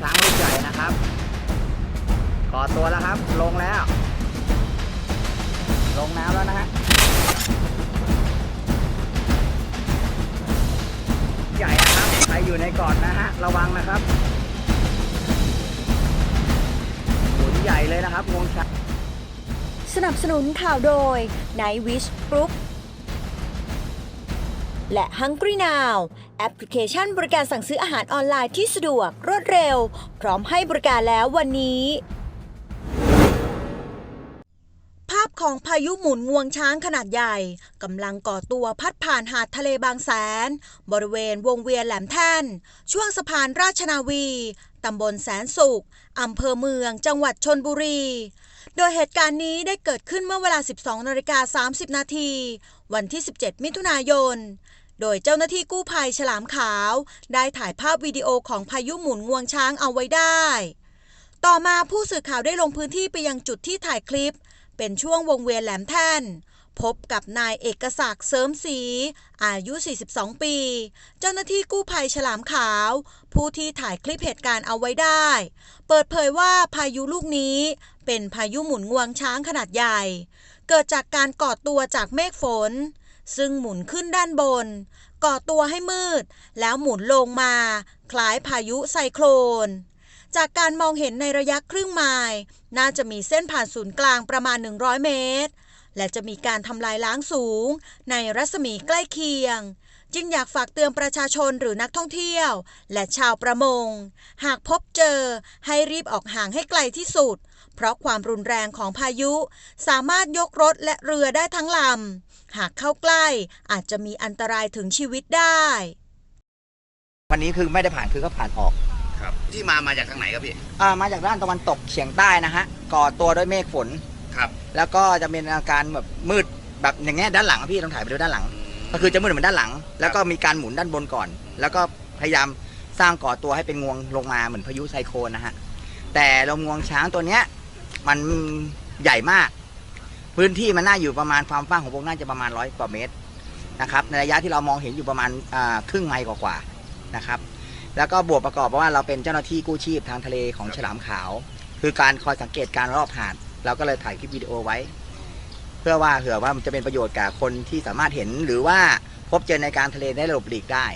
ช้างลูกใหญ่นะครับก่อตัวแล้วครับ ลงแล้ว ลงน้ำแล้วนะฮะ อยู่ในกอดนะฮะ ระวังนะครับหมุนใหญ่เลยนะครับวงช้างสนับสนุนข่าวโดย Night Wish Group และ Hungry Now แอปพลิเคชันบริการสั่งซื้ออาหารออนไลน์ที่สะดวกรวดเร็ว พร้อมให้บริการแล้ววันนี้ ของพายุหมุนงวงช้างขนาดใหญ่กำลังก่อตัวพัดผ่านหาดทะเลบางแสน บริเวณวงเวียนแหลมแท่น ช่วงสะพานราชนาวี ตำบลแสนสุขอำเภอเมือง จังหวัดชนบุรี โดยเหตุการณ์นี้ได้เกิดขึ้นเมื่อเวลา 12นาฬิกา30 นาที วันที่ 17 มิถุนายนโดยเจ้าหน้าที่กู้ภัยฉลามขาว ได้ถ่ายภาพวิดีโอของพายุหมุนงวงช้างเอาไว้ได้ ต่อมาผู้สื่อข่าวได้ลงพื้นที่ไปยังจุดที่ถ่ายคลิป เป็นช่วงวงเวียนแหลมแท่น พบกับนายเอกศักดิ์เสริมศรีอายุ 42 ปี เจ้าหน้าที่กู้ภัยฉลามขาว ผู้ที่ถ่ายคลิปเหตุการณ์เอาไว้ได้ เปิดเผยว่าพายุลูกนี้เป็นพายุหมุนงวงช้างขนาดใหญ่ เกิดจากการก่อตัวจากเมฆฝน ซึ่งหมุนขึ้นด้านบน ก่อตัวให้มืด แล้วหมุนลงมา คล้ายพายุไซโคลน จากการมองเห็นในระยะครึ่งไมล์น่าจะมีเส้นผ่านศูนย์กลางประมาณ 100 เมตร และจะมีการทำลายล้างสูง ในรัศมีใกล้เคียง จึงอยากฝากเตือนประชาชนหรือนักท่องเที่ยว และชาวประมง หากพบเจอให้รีบออกห่างให้ไกลที่สุด เพราะความรุนแรงของพายุ สามารถยกรถและเรือได้ทั้งลำหากเข้าใกล้อาจจะมีอันตรายถึงชีวิตได้วันนี้คือไม่ได้ผ่านคือก็ผ่านออก ครับ ที่มามาจากทางไหนครับพี่ อ่ามาจากด้านตะวันตกเฉียงใต้นะฮะก่อตัวด้วยเมฆฝน ครับแล้วก็จะเป็นอาการแบบมืดแบบอย่างเงี้ยด้านหลังอะพี่ต้องถ่ายไปดูด้านหลัง ก็คือจะมืดเหมือนด้านหลัง แล้วก็มีการหมุนด้านบนก่อน แล้วก็พยายามสร้างก่อตัวให้เป็นงวงลงมาเหมือนพายุไซโคลนนะฮะแต่ลมงวงช้างตัวเนี้ยมันใหญ่มาก พื้นที่มันน่าอยู่ประมาณความกว้างของวงน่าจะประมาณร้อยกว่าเมตรนะครับในระยะที่เรามองเห็นอยู่ประมาณอ่าครึ่งไมล์กว่าๆนะครับ แล้วก็บวกประกอบว่าเราเป็นเจ้าหน้าที่กู้ชีพทางทะเลของฉลามขาว คือการคอยสังเกตการรอบหาด เราก็เลยถ่ายคลิปวิดีโอไว้ เพื่อว่าเผื่อว่ามันจะเป็นประโยชน์กับคนที่สามารถเห็นหรือว่าพบเจอในการทะเลได้หลบหลีกได้